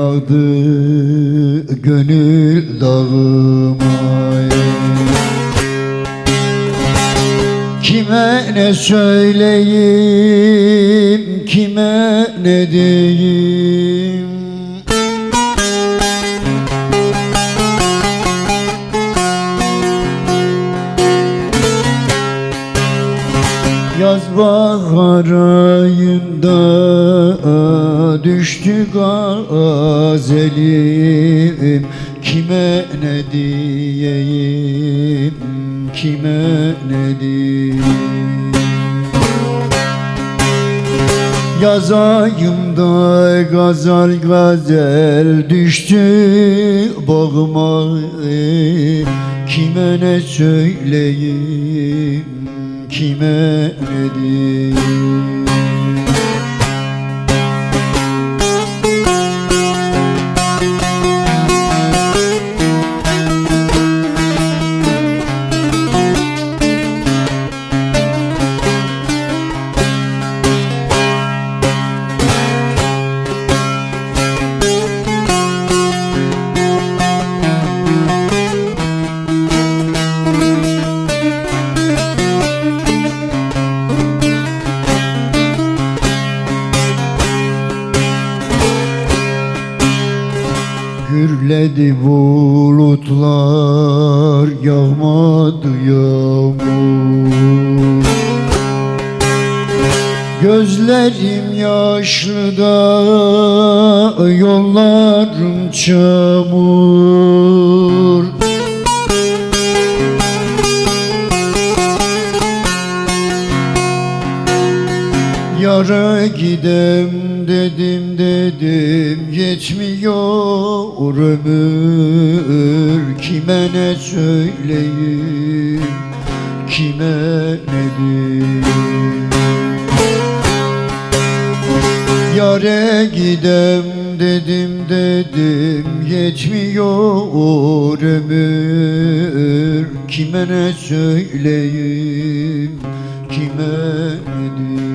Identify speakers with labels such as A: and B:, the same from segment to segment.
A: Yağdı gönül dağıma Kime ne söyleyeyim, kime ne diyeyim? Yaz bahar ayında düştü gazelim. Kime ne diyeyim, kime ne diyeyim? Yazayım da gazal gazel düştü bağıma Kime ne söyleyeyim, kime ne diyeyim Gürledi bulutlar yağmadı yağmur. Gözlerim yaşlı da yollarım çamur Yara gidem dedim dedim yetmiyor ömür. Kime ne söyleyeyim kime ne diyeyim? Yare gidem dedim dedim yetmiyor ömür. Kime ne söyleyeyim kime ne diyeyim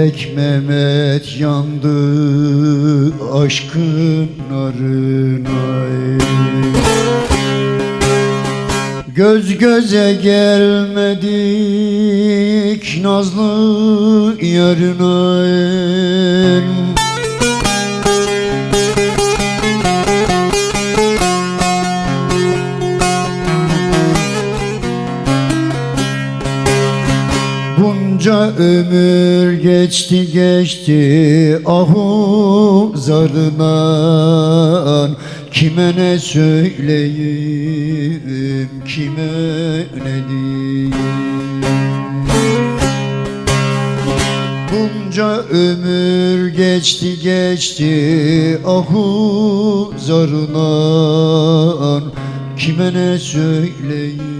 A: İpek Mehmet yandı aşkın narına Göz göze gelmedik nazlı yarına ömür geçti geçti ahu zarından. Kime ne söyleyeyim kime ne diyeyim? Bunca ömür geçti geçti ahu zarından. Kime ne söyleyeyim